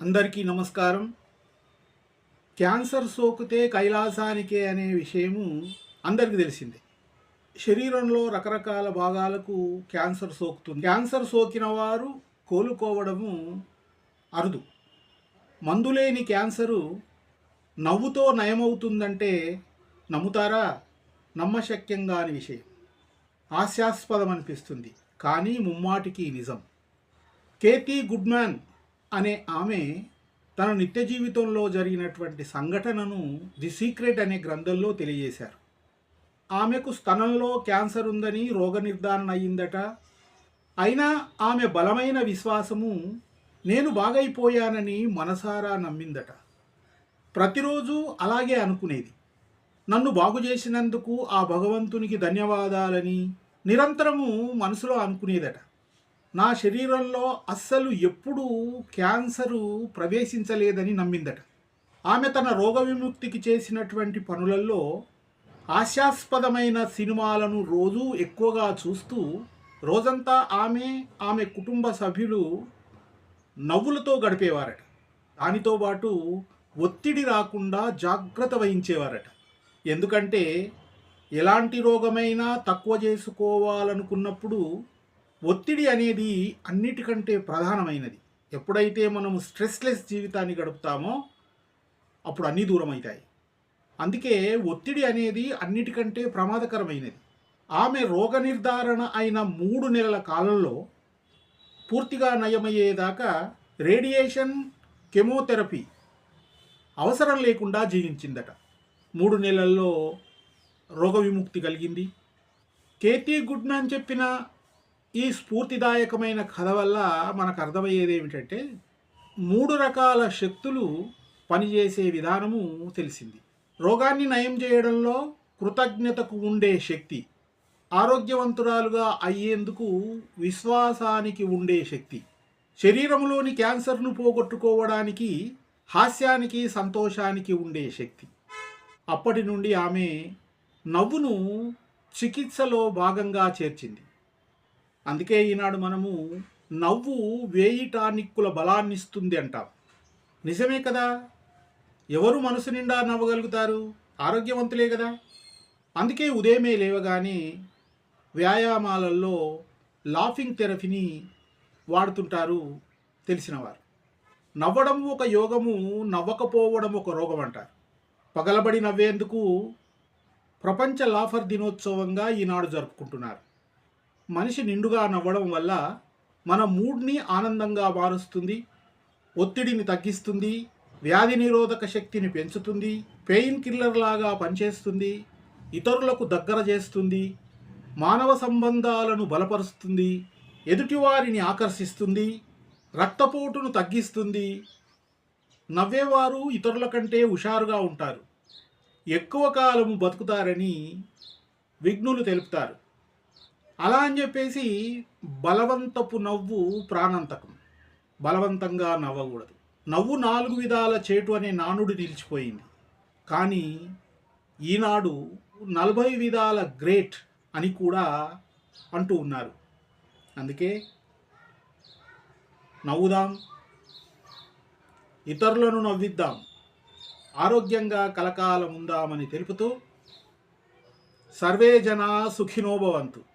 అందరికీ నమస్కారం. క్యాన్సర్ సోకితే కైలాసానికే అనే విషయము అందరికీ తెలిసిందే. శరీరంలో రకరకాల భాగాలకు క్యాన్సర్ సోకుతుంది. క్యాన్సర్ సోకిన వారు కోలుకోవడము అరుదు. మందులేని క్యాన్సరు నవ్వుతో నయమవుతుందంటే నమ్ముతారా? నమ్మశక్యంగా అని విషయం. హాస్యాస్పదం అనిపిస్తుంది కానీ ముమ్మాటికి నిజం. కేటీ గుడ్మ్యాన్ అనే ఆమె తన నిత్య జీవితంలో జరిగినటువంటి సంఘటనను ది సీక్రెట్ అనే గ్రంథంలో తెలియజేశారు. ఆమెకు స్తనంలో క్యాన్సర్ ఉందని రోగ నిర్ధారణ అయ్యిందట. అయినా ఆమె బలమైన విశ్వాసము నేను బాగైపోయానని మనసారా నమ్మిందట. ప్రతిరోజు అలాగే అనుకునేది. నన్ను బాగు చేసినందుకు ఆ భగవంతునికి ధన్యవాదాలని నిరంతరము మనసులో అనుకునేదట. నా శరీరంలో అస్సలు ఎప్పుడూ క్యాన్సరు ప్రవేశించలేదని నమ్మిందట. ఆమె తన రోగ విముక్తికి చేసినటువంటి పనులలో హాస్యాస్పదమైన సినిమాలను రోజూ ఎక్కువగా చూస్తూ రోజంతా ఆమె ఆమె కుటుంబ సభ్యులు నవ్వులతో గడిపేవారట. దానితో పాటు ఒత్తిడి రాకుండా జాగ్రత్త వహించేవారట. ఎందుకంటే ఎలాంటి రోగమైనా తక్కువ చేసుకోవాలనుకున్నప్పుడు ఒత్తిడి అనేది అన్నిటికంటే ప్రధానమైనది. ఎప్పుడైతే మనము స్ట్రెస్లెస్ జీవితాన్ని గడుపుతామో అప్పుడు అన్నీ దూరం అవుతాయి అందుకే ఒత్తిడి అనేది అన్నిటికంటే ప్రమాదకరమైనది. ఆమె రోగ నిర్ధారణ అయిన మూడు నెలల కాలంలో పూర్తిగా నయమయ్యేదాకా రేడియేషన్ కెమోథెరపీ అవసరం లేకుండా జీవించిందట. మూడు నెలల్లో రోగ విముక్తి కలిగింది కేటీ అని చెప్పిన ఈ స్ఫూర్తిదాయకమైన కథ వల్ల మనకు అర్థమయ్యేది ఏమిటంటే మూడు రకాల శక్తులు పనిచేసే విధానము తెలిసింది. రోగాన్ని నయం చేయడంలో కృతజ్ఞతకు ఉండే శక్తి ఆరోగ్యవంతురాలుగా అయ్యేందుకు విశ్వాసానికి ఉండే శక్తి శరీరంలోని క్యాన్సర్ను పోగొట్టుకోవడానికి హాస్యానికి సంతోషానికి ఉండే శక్తి. అప్పటి నుండి ఆమె నవ్వును చికిత్సలో భాగంగా చేర్చింది. అందుకే ఈనాడు మనము నవ్వు వేయి టానిక్కుల బలాన్ని ఇస్తుంది అంటాం. నిజమే కదా? ఎవరు మనసు నిండా నవ్వగలుగుతారు? ఆరోగ్యవంతులే కదా? అందుకే ఉదయమే లేవగానే వ్యాయామాలలో లాఫింగ్ థెరపీని వాడుతుంటారు తెలిసినవారు. నవ్వడం ఒక యోగము నవ్వకపోవడం ఒక రోగం అంటారు పగలబడి నవ్వేందుకు ప్రపంచ లాఫర్ దినోత్సవంగా ఈనాడు జరుపుకుంటున్నారు. మనిషి నిండుగా నవ్వడం వల్ల మన మూడ్ని ఆనందంగా మారుస్తుంది ఒత్తిడిని తగ్గిస్తుంది వ్యాధి నిరోధక శక్తిని పెంచుతుంది పెయిన్ కిల్లర్ లాగా పనిచేస్తుంది ఇతరులకు దగ్గర చేస్తుంది మానవ సంబంధాలను బలపరుస్తుంది ఎదుటివారిని ఆకర్షిస్తుంది రక్తపోటును తగ్గిస్తుంది. నవ్వేవారు ఇతరుల కంటే హుషారుగా ఉంటారు. ఎక్కువ కాలము బతుకుతారని విఘ్నులు తెలుపుతారు. అలా అని చెప్పేసి బలవంతపు నవ్వు ప్రాణాంతకం. బలవంతంగా నవ్వకూడదు. నవ్వు నాలుగు విధాల చేటు అనే నానుడు నిలిచిపోయింది. కానీ ఈనాడు నలభై విధాల గ్రేట్ అని కూడా అంటూ ఉన్నారు. అందుకే నవ్వుదాం. ఇతరులను నవ్విద్దాం. ఆరోగ్యంగా కలకాలం ఉందామని తెలుపుతూ సర్వే జనా సుఖినోభవంతు